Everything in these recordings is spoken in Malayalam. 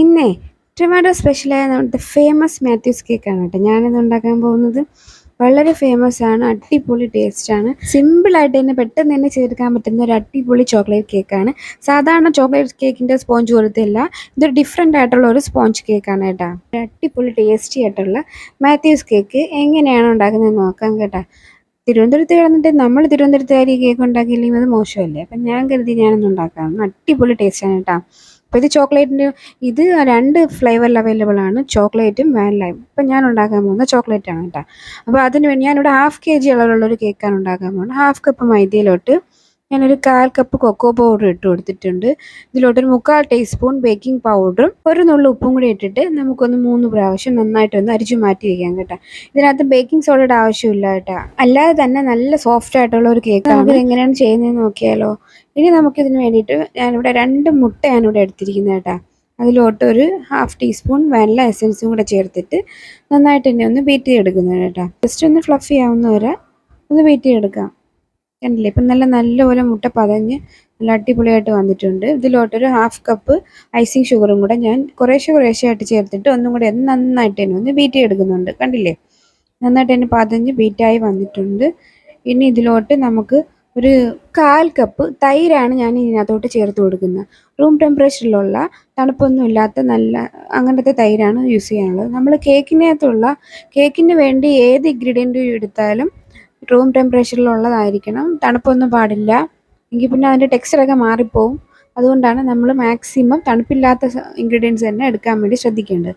ഇന്നേ ടൊമാറ്റോ സ്പെഷ്യലായ നമ്മുടെ ഫേമസ് മാത്യൂസ് കേക്കാണ് കേട്ടോ. ഞാനിത് ഉണ്ടാക്കാൻ പോകുന്നത് വളരെ ഫേമസ് ആണ് അടിപൊളി ടേസ്റ്റ് ആണ്. സിമ്പിൾ ആയിട്ട് തന്നെ പെട്ടെന്ന് തന്നെ ചെയ്തെടുക്കാൻ പറ്റുന്ന ഒരു അടിപൊളി ചോക്ലേറ്റ് കേക്കാണ് സാധാരണ ചോക്ലേറ്റ് കേക്കിന്റെ സ്പോഞ്ച് പോലത്തെ അല്ല ഇതൊരു ഡിഫറെന്റ് ആയിട്ടുള്ള ഒരു സ്പോഞ്ച് കേക്കാണ് കേട്ടോ. ഒരു അടിപൊളി ടേസ്റ്റി ആയിട്ടുള്ള മാത്യൂസ് കേക്ക് എങ്ങനെയാണ് ഉണ്ടാക്കുന്നത് നോക്കാം കേട്ടോ. തിരുവനന്തപുരത്ത് കിടന്നിട്ട് നമ്മൾ തിരുവനന്തപുരത്തുകാർ ഈ കേക്ക് ഉണ്ടാക്കിയില്ലെങ്കിൽ അത് മോശമല്ലേ? അപ്പം ഞാൻ കരുതി ഞാനൊന്ന് ഉണ്ടാക്കാം. അടിപൊളി ടേസ്റ്റാണ് കേട്ടോ. അപ്പോൾ ഇത് ചോക്ലേറ്റിന്റെ ഇത് രണ്ട് ഫ്ലേവറിൽ അവൈലബിൾ ആണ്. ചോക്ലേറ്റും വാനിലയും. ഇപ്പം ഞാൻ ഉണ്ടാക്കാൻ പോകുന്നത് ചോക്ലേറ്റാണ് കേട്ടോ. അപ്പോൾ അതിന് വേണ്ടി ഞാനിവിടെ ഹാഫ് കെ ജി അളവിലുള്ളൊരു കേക്കാണ് ഉണ്ടാക്കാൻ പോകുന്നത്. ഹാഫ് കപ്പ് മൈദയിലോട്ട് ഞാനൊരു കാൽ കപ്പ് കൊക്കോ പൗഡർ ഇട്ട് കൊടുത്തിട്ടുണ്ട്. ഇതിലോട്ടൊരു മുക്കാൽ ടീസ്പൂൺ ബേക്കിംഗ് പൗഡറും ഒരു നുള്ളു ഉപ്പും കൂടി ഇട്ടിട്ട് നമുക്കൊന്ന് മൂന്ന് പ്രാവശ്യം നന്നായിട്ടൊന്ന് അരിച്ചു മാറ്റി വയ്ക്കാം കേട്ടോ. ഇതിനകത്ത് ബേക്കിംഗ് സോഡയുടെ ആവശ്യമില്ല കേട്ടോ. അല്ലാതെ തന്നെ നല്ല സോഫ്റ്റ് ആയിട്ടുള്ള ഒരു കേക്ക് നമുക്ക് എങ്ങനെയാണ് ചെയ്യുന്നതെന്ന് നോക്കിയാലോ. ഇനി നമുക്കിതിന് വേണ്ടിയിട്ട് ഞാനിവിടെ രണ്ട് മുട്ട ഞാനിവിടെ എടുത്തിരിക്കുന്നത് കേട്ടോ. അതിലോട്ട് ഒരു ഹാഫ് ടീസ്പൂൺ വെല്ല എസൻസും കൂടെ ചേർത്തിട്ട് നന്നായിട്ട് തന്നെ ഒന്ന് ബീറ്റ് ചെയ്തെടുക്കുന്നത് കേട്ടോ. ജസ്റ്റ് ഒന്ന് ഫ്ലഫി ആവുന്ന വരെ ഒന്ന് ബീറ്റ് ചെയ്തെടുക്കാം. കണ്ടില്ലേ? ഇപ്പം നല്ല നല്ലപോലെ മുട്ട പതഞ്ഞ് നല്ല അടിപൊളിയായിട്ട് വന്നിട്ടുണ്ട്. ഇതിലോട്ടൊരു ഹാഫ് കപ്പ് ഐസിങ് ഷുഗറും കൂടെ ഞാൻ കുറേശ്ശെ കുറേശ്ശെ ആയിട്ട് ചേർത്തിട്ട് ഒന്നും കൂടെ നന്നായിട്ട് തന്നെ ഒന്ന് ബീറ്റ് എടുക്കുന്നുണ്ട് കണ്ടില്ലേ? നന്നായിട്ട് തന്നെ പതഞ്ഞ് ബീറ്റായി വന്നിട്ടുണ്ട്. ഇനി ഇതിലോട്ട് നമുക്ക് ഒരു കാൽ കപ്പ് തൈരാണ് ഞാൻ ഇതിനകത്തോട്ട് ചേർത്ത് കൊടുക്കുന്നത്. റൂം ടെമ്പറേച്ചറിലുള്ള തണുപ്പൊന്നും ഇല്ലാത്ത നല്ല അങ്ങനത്തെ തൈരാണ് യൂസ് ചെയ്യാനുള്ളത്. നമ്മൾ കേക്കിനകത്തുള്ള കേക്കിന് വേണ്ടി ഏത് ഇൻഗ്രീഡിയന്റും എടുത്താലും റൂം ടെമ്പറേച്ചറിലുള്ളതായിരിക്കണം തണുപ്പൊന്നും പാടില്ല. എങ്കിൽ പിന്നെ അതിന്റെ ടെക്സ്ചറൊക്കെ മാറിപ്പോവും. അതുകൊണ്ടാണ് നമ്മൾ മാക്സിമം തണുപ്പില്ലാത്ത ഇൻഗ്രീഡിയൻസ് തന്നെ എടുക്കാൻ വേണ്ടി ശ്രദ്ധിക്കേണ്ടത്.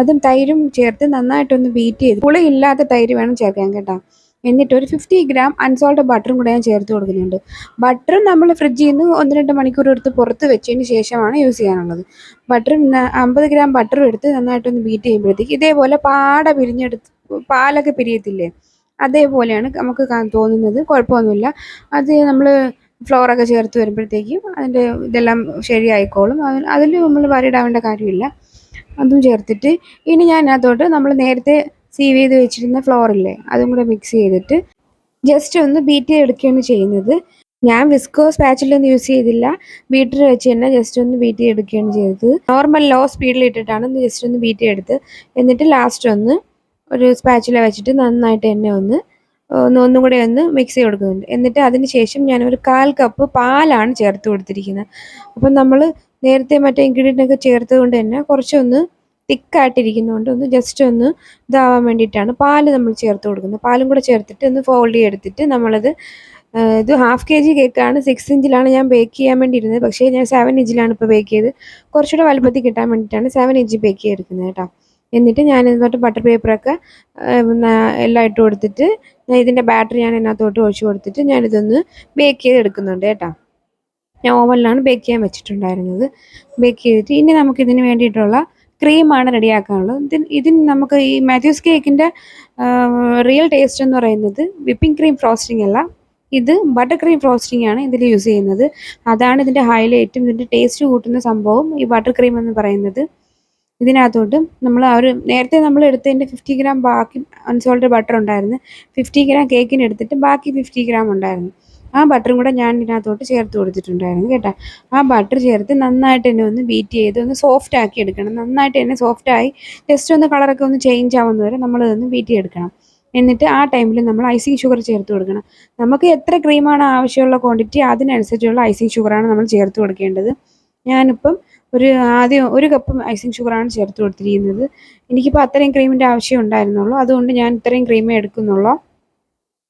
അതും തൈരും ചേർത്ത് നന്നായിട്ടൊന്ന് ബീറ്റ് ചെയ്ത് പുളിയില്ലാത്ത തൈര് വേണം ചേർക്കാൻ കേട്ടോ. എന്നിട്ട് ഒരു ഫിഫ്റ്റി ഗ്രാം അൺസോൾട്ട് ബട്ടറും കൂടെ ഞാൻ ചേർത്ത് കൊടുക്കുന്നുണ്ട്. ബട്ടറും നമ്മൾ ഫ്രിഡ്ജിൽ നിന്ന് ഒന്ന് രണ്ട് മണിക്കൂർ എടുത്ത് പുറത്ത് വെച്ചതിന് ശേഷമാണ് യൂസ് ചെയ്യാനുള്ളത്. ബട്ടറും അമ്പത് ഗ്രാം ബട്ടറും എടുത്ത് നന്നായിട്ടൊന്ന് ബീറ്റ് ചെയ്യുമ്പോഴത്തേക്ക് ഇതേപോലെ പാട പിരിഞ്ഞെടുത്ത് പാലൊക്കെ പിരിയത്തില്ലേ? അതേപോലെയാണ് നമുക്ക് തോന്നുന്നത്. കുഴപ്പമൊന്നുമില്ല. അത് നമ്മൾ ഫ്ലോറൊക്കെ ചേർത്ത് വരുമ്പോഴത്തേക്കും അതിന്റെ ഇതെല്ലാം ശരിയായിക്കോളും. അതിൽ നമ്മൾ വരിടാവേണ്ട കാര്യമില്ല. അതും ചേർത്തിട്ട് ഇനി ഞാൻ അതിനകത്തോട്ട് നമ്മൾ നേരത്തെ സീവ് ചെയ്ത് വെച്ചിരുന്ന ഫ്ലോറില്ലേ അതും കൂടെ മിക്സ് ചെയ്തിട്ട് ജസ്റ്റ് ഒന്ന് ബീറ്റ് എടുക്കുകയാണ് ചെയ്യുന്നത്. ഞാൻ വിസ്കോ സ്പാച്ചിലൊന്നും യൂസ് ചെയ്തില്ല. ബീറ്റർ വെച്ച് തന്നെ ജസ്റ്റ് ഒന്ന് ബീറ്റ് എടുക്കുകയാണ് ചെയ്തത്. നോർമൽ ലോ സ്പീഡിൽ ഇട്ടിട്ടാണ് ജസ്റ്റ് ഒന്ന് ബീറ്റ് എടുത്ത്. എന്നിട്ട് ലാസ്റ്റ് ഒന്ന് ഒരു സ്പാച്ചില വെച്ചിട്ട് നന്നായിട്ട് എന്നെ ഒന്ന് ഒന്ന് ഒന്നും കൂടെ ഒന്ന് മിക്സ് ചെയ്ത് കൊടുക്കുന്നുണ്ട്. എന്നിട്ട് അതിന് ശേഷം ഞാൻ ഒരു കാൽ കപ്പ് പാലാണ് ചേർത്ത് കൊടുത്തിരിക്കുന്നത്. അപ്പം നമ്മൾ നേരത്തെ മറ്റേ ഇൻഗ്രീഡിയന്റ് ഒക്കെ ചേർത്തത് കൊണ്ട് തന്നെ കുറച്ചൊന്ന് തിക്കായിട്ടിരിക്കുന്നതുകൊണ്ട് ഒന്ന് ജസ്റ്റ് ഒന്ന് ഇതാവാൻ വേണ്ടിയിട്ടാണ് പാൽ നമ്മൾ ചേർത്ത് കൊടുക്കുന്നത്. പാലും കൂടെ ചേർത്തിട്ട് ഒന്ന് ഫോൾഡ് ചെയ്തെടുത്തിട്ട് നമ്മളത് ഇത് ഹാഫ് കെ ജി കേക്കാണ് സിക്സ് ഇഞ്ചിലാണ് ഞാൻ ബേക്ക് ചെയ്യാൻ വേണ്ടി ഇരുന്നത് പക്ഷേ ഞാൻ സെവൻ ഇഞ്ചിലാണ് ഇപ്പോൾ ബേക്ക് ചെയ്ത്. കുറച്ചുകൂടെ വലുപ്പത്തിൽ കിട്ടാൻ വേണ്ടിയിട്ടാണ് സെവൻ ഇഞ്ച് ബേക്ക് ചെയ്തെടുക്കുന്നത് കേട്ടോ. എന്നിട്ട് ഞാൻ ഇതിനകത്ത് ബട്ടർ പേപ്പറൊക്കെ എല്ലാം ഇട്ട് കൊടുത്തിട്ട് ഞാൻ ഇതിന്റെ ബാറ്ററി ഞാൻ ഇതിനകത്തോട്ട് ഒഴിച്ചു കൊടുത്തിട്ട് ഞാനിതൊന്ന് ബേക്ക് ചെയ്ത് എടുക്കുന്നുണ്ട് കേട്ടോ. ഞാൻ ഓവനിലാണ് ബേക്ക് ചെയ്യാൻ വെച്ചിട്ടുണ്ടായിരുന്നത്. ബേക്ക് ചെയ്തിട്ട് ഇനി നമുക്ക് ഇതിന് വേണ്ടിയിട്ടുള്ള ക്രീമാണ് റെഡിയാക്കാനുള്ളത്. ഇതിന് ഇതിന് നമുക്ക് ഈ മാത്യൂസ് കേക്കിന്റെ റിയൽ ടേസ്റ്റ് എന്ന് പറയുന്നത് വിപ്പിംഗ് ക്രീം ഫ്രോസ്റ്റിംഗ് അല്ല. ഇത് ബട്ടർ ക്രീം ഫ്രോസ്റ്റിംഗ് ആണ് ഇതിൽ യൂസ് ചെയ്യുന്നത്. അതാണ് ഇതിന്റെ ഹൈലൈറ്റും ഇതിന്റെ ടേസ്റ്റ് കൂട്ടുന്ന സംഭവം ഈ ബട്ടർ ക്രീം എന്ന് പറയുന്നത്. ഇതിനകത്തോട്ട് നമ്മൾ ആ ഒരു നേരത്തെ നമ്മൾ എടുത്തതിന്റെ ഫിഫ്റ്റി ഗ്രാം ബാക്കി അൺസോൾട്ടഡ് ബട്ടർ ഉണ്ടായിരുന്നു. ഫിഫ്റ്റി ഗ്രാം കേക്കിന് എടുത്തിട്ട് ബാക്കി ഫിഫ്റ്റി ഗ്രാം ഉണ്ടായിരുന്നു. ആ ബട്ടറും കൂടെ ഞാൻ ഇതിനകത്തോട്ട് ചേർത്ത് കൊടുത്തിട്ടുണ്ടായിരുന്നു കേട്ടോ. ആ ബട്ടർ ചേർത്ത് നന്നായിട്ട് തന്നെ ഒന്ന് ബീറ്റ് ചെയ്ത് ഒന്ന് സോഫ്റ്റ് ആക്കി എടുക്കണം. നന്നായിട്ട് തന്നെ സോഫ്റ്റ് ആയി ജസ്റ്റ് ഒന്ന് കളറൊക്കെ ഒന്ന് ചേഞ്ച് ആവുന്ന വരെ നമ്മളതൊന്ന് ബീറ്റ് ചെയ്തെടുക്കണം. എന്നിട്ട് ആ ടൈമിൽ നമ്മൾ ഐസിങ് ഷുഗർ ചേർത്ത് കൊടുക്കണം. നമുക്ക് എത്ര ക്രീമാണ് ആവശ്യമുള്ള ക്വാണ്ടിറ്റി അതിനനുസരിച്ചുള്ള ഐസിങ് ഷുഗറാണ് നമ്മൾ ചേർത്ത് കൊടുക്കേണ്ടത്. ഞാനിപ്പം ഒരു ആദ്യം ഒരു കപ്പ് ഐസിങ് ഷുഗറാണ് ചേർത്ത് കൊടുത്തിരിക്കുന്നത്. എനിക്കിപ്പോൾ അത്രയും ക്രീമിന്റെ ആവശ്യം ഉണ്ടായിരുന്നുള്ളൂ. അതുകൊണ്ട് ഞാൻ ഇത്രയും ക്രീമേ എടുക്കുന്നുള്ളൂ.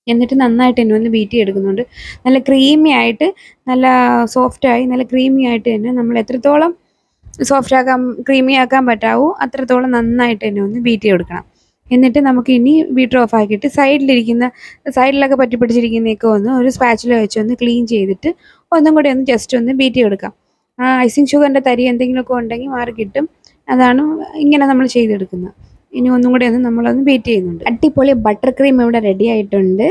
എന്നിട്ട് നന്നായിട്ട് തന്നെ ഒന്ന് ബീറ്റ് ചെയ്തെടുക്കുന്നുണ്ട്. നല്ല ക്രീമി ആയിട്ട് നല്ല സോഫ്റ്റായി നല്ല ക്രീമി ആയിട്ട് തന്നെ നമ്മൾ എത്രത്തോളം സോഫ്റ്റ് ആക്കാൻ ക്രീമി ആക്കാൻ പറ്റാവൂ അത്രത്തോളം നന്നായിട്ട് തന്നെ ഒന്ന് ബീറ്റ് ചെയ്തെടുക്കണം. എന്നിട്ട് നമുക്ക് ഇനി ബീറ്റർ ഓഫ് ആക്കിയിട്ട് സൈഡിലിരിക്കുന്ന സൈഡിലൊക്കെ പറ്റി പിടിച്ചിരിക്കുന്നതൊക്കെ ഒന്ന് ഒരു സ്പാച്ചിൽ വെച്ച് ഒന്ന് ക്ലീൻ ചെയ്തിട്ട് ഒന്നും കൂടി ഒന്ന് ജസ്റ്റ് ഒന്ന് ബീറ്റ് ആ ഐസിങ് ഷുഗറിന്റെ തരി എന്തെങ്കിലുമൊക്കെ ഉണ്ടെങ്കിൽ മാറി കിട്ടും. അതാണ് ഇങ്ങനെ നമ്മൾ ചെയ്തെടുക്കുന്നത്. ഇനി ഒന്നും കൂടി ഒന്ന് നമ്മളൊന്ന് ബീറ്റ് ചെയ്യുന്നുണ്ട്. അടിപൊളി ബട്ടർ ക്രീം ഇവിടെ റെഡി ആയിട്ടുണ്ട്.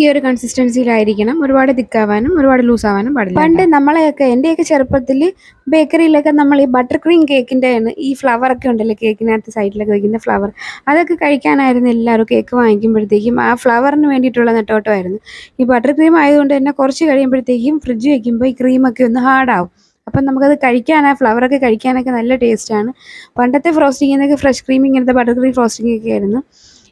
ഈ ഒരു കൺസിസ്റ്റൻസിയിലായിരിക്കണം ഒരുപാട് തിക്കാവാനും ഒരുപാട് ലൂസ് ആവാനും പാടില്ല പണ്ട് നമ്മളെയൊക്കെ എന്റെയൊക്കെ ചെറുപ്പത്തിൽ ബേക്കറിയിലൊക്കെ നമ്മൾ ഈ ബട്ടർ ക്രീം കേക്കിന്റെ ഈ ഫ്ലവർ ഒക്കെ ഉണ്ടല്ലോ കേക്കിനകത്ത് സൈഡിലൊക്കെ വയ്ക്കുന്ന ഫ്ലവർ അതൊക്കെ കഴിക്കാനായിരുന്നു എല്ലാവരും കേക്ക് വാങ്ങിക്കുമ്പോഴത്തേക്കും. ആ ഫ്ലവറിന് വേണ്ടിയിട്ടുള്ള നെട്ടോട്ടമായിരുന്നു. ഈ ബട്ടർ ക്രീം ആയതുകൊണ്ട് തന്നെ കുറച്ച് കഴിയുമ്പോഴത്തേക്കും ഫ്രിഡ്ജ് വയ്ക്കുമ്പോൾ ഈ ക്രീമൊക്കെ ഒന്ന് ഹാർഡാവും അപ്പം നമുക്കത് കഴിക്കാൻ ഫ്ലവറൊക്കെ കഴിക്കാനൊക്കെ നല്ല ടേസ്റ്റാണ്. പണ്ടത്തെ ഫ്രോസ്റ്റിംഗ് എന്നൊക്കെ ഫ്രഷ് ക്രീം ഇങ്ങനത്തെ ബട്ടർ ക്രീം ഫ്രോസ്റ്റിംഗ് ഒക്കെ ആയിരുന്നു.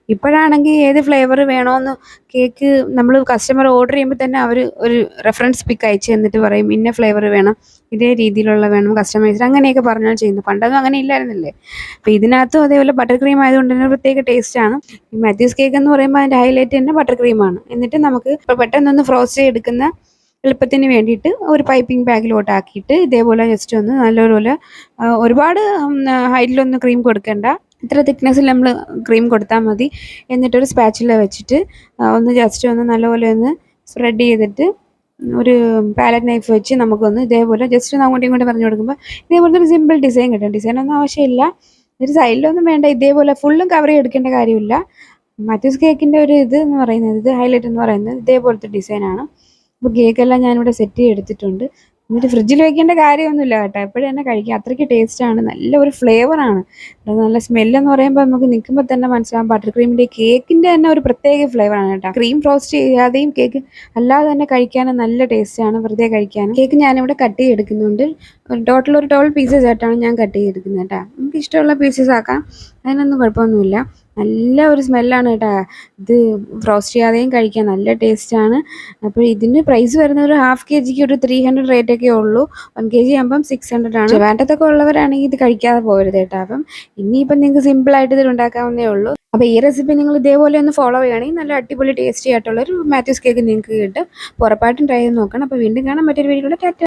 ഇപ്പോഴാണെങ്കിൽ ഏത് ഫ്ലേവർ വേണമെന്ന് കേക്ക് നമ്മൾ കസ്റ്റമർ ഓർഡർ ചെയ്യുമ്പോൾ തന്നെ അവർ ഒരു റെഫറൻസ് പിക്ക് അയച്ച് തന്നിട്ട് പറയും ഇന്ന ഫ്ലേവർ വേണം ഇതേ രീതിയിലുള്ള വേണം കസ്റ്റമൈസ്ഡ് അങ്ങനെയൊക്കെ പറഞ്ഞാണ് ചെയ്യുന്നത്. പണ്ടൊന്നും അങ്ങനെ ഇല്ലായിരുന്നില്ലേ? അപ്പോൾ ഇതിനകത്തും അതേപോലെ ബട്ടർ ക്രീം ആയതുകൊണ്ട് തന്നെ പ്രത്യേക ടേസ്റ്റാണ്. ഈ മാത്യൂസ് കേക്ക് എന്ന് പറയുമ്പോൾ അതിന്റെ ഹൈലൈറ്റ് തന്നെ ബട്ടർ ക്രീമാണ്. എന്നിട്ട് നമുക്ക് പെട്ടെന്നൊന്ന് ഫ്രോസ്റ്റ് ചെയ്തെടുക്കുന്ന എളുപ്പത്തിന് വേണ്ടിയിട്ട് ഒരു പൈപ്പിംഗ് ബാഗിലോട്ട് ആക്കിയിട്ട് ഇതേപോലെ ജസ്റ്റ് ഒന്ന് നല്ലപോലെ ഒരുപാട് ഹൈറ്റിലൊന്നും ക്രീം കൊടുക്കണ്ട. ഇത്ര തിക്നെസ്സിൽ നമ്മൾ ക്രീം കൊടുത്താൽ മതി. എന്നിട്ടൊരു സ്പാച്ചില വെച്ചിട്ട് ഒന്ന് ജസ്റ്റ് ഒന്ന് നല്ലപോലെ ഒന്ന് സ്പ്രെഡ് ചെയ്തിട്ട് ഒരു പാലറ്റ് നൈഫ് വെച്ച് നമുക്കൊന്ന് ഇതേപോലെ ജസ്റ്റ് ഒന്ന് അങ്ങോട്ടും ഇങ്ങോട്ടും പറഞ്ഞു കൊടുക്കുമ്പോൾ ഇതേപോലത്തെ ഒരു സിമ്പിൾ ഡിസൈൻ കിട്ടും. ഡിസൈൻ ഒന്നും ആവശ്യമില്ല. ഒരു സൈഡിലൊന്നും വേണ്ട. ഇതേപോലെ ഫുള്ളും കവർ ചെയ്തെടുക്കേണ്ട കാര്യമില്ല. മറ്റു കേക്കിന്റെ ഒരു ഇത് എന്ന് പറയുന്നത് ഇത് ഹൈലൈറ്റ് എന്ന് പറയുന്നത് ഇതേപോലത്തെ ഡിസൈനാണ് അപ്പോൾ കേക്കെല്ലാം ഞാനിവിടെ സെറ്റ് ചെയ്തെടുത്തിട്ടുണ്ട്. എന്നിട്ട് ഫ്രിഡ്ജിൽ വെക്കേണ്ട കാര്യമൊന്നുമില്ല കേട്ടോ. എപ്പോഴും തന്നെ കഴിക്കുക അത്രയ്ക്ക് ടേസ്റ്റാണ് നല്ല ഒരു ഫ്ലേവറാണ് നല്ല സ്മെല്ലെന്ന് പറയുമ്പോൾ നമുക്ക് നിൽക്കുമ്പോൾ തന്നെ മനസ്സിലാവും ബട്ടർ ക്രീമിന്റെ കേക്കിന്റെ തന്നെ ഒരു പ്രത്യേക ഫ്ലേവറാണ് കേട്ടോ. ക്രീം ഫ്രോസ്റ്റ് ചെയ്യാതെയും കേക്ക് അല്ലാതെ തന്നെ കഴിക്കാനും നല്ല ടേസ്റ്റാണ് വെറുതെ കഴിക്കാനും. കേക്ക് ഞാനിവിടെ കട്ട് ചെയ്തെടുക്കുന്നുണ്ട്. ടോട്ടൽ ഒരു ട്വൽവ് പീസസ് ആയിട്ടാണ് ഞാൻ കട്ട് ചെയ്തെടുക്കുന്നത് കേട്ടോ. നമുക്ക് ഇഷ്ടമുള്ള പീസസ് ആക്കാം. അതിനൊന്നും കുഴപ്പമൊന്നുമില്ല. നല്ല ഒരു സ്മെല്ലാണ് കേട്ടോ. ഇത് ഫ്രോസ്റ്റ് ചെയ്യാതെയും കഴിക്കാൻ നല്ല ടേസ്റ്റാണ് അപ്പോൾ ഇതിന് പ്രൈസ് വരുന്ന ഒരു ഹാഫ് കെ ജിക്ക് ഒരു ത്രീ ഹൺഡ്രഡ് റേറ്റ് ഒക്കെ ഉള്ളൂ. വൺ കെ ജി ആകുമ്പം സിക്സ് ഹൺഡ്രഡ് ആണ്. വേണ്ടതൊക്കെ ഉള്ളവരാണെങ്കിൽ ഇത് കഴിക്കാതെ പോകരുത് കേട്ടോ. അപ്പം ഇനിയിപ്പം നിങ്ങൾക്ക് സിമ്പിളായിട്ട് ഇത് ഉണ്ടാക്കാവുന്നേ ഉള്ളൂ. അപ്പോൾ ഈ റെസിപ്പി നിങ്ങൾ ഇതേപോലെ ഒന്ന് ഫോളോ ചെയ്യുകയാണെങ്കിൽ നല്ല അടിപൊളി ടേസ്റ്റി ആയിട്ടുള്ള ഒരു മാത്യൂസ് കേക്ക് നിങ്ങൾക്ക് കിട്ടും. ഉറപ്പായിട്ടും ട്രൈ ചെയ്ത് നോക്കണം. അപ്പോൾ വീണ്ടും കാണാം മറ്റൊരു വീഡിയോയുടെ ടാറ്റ.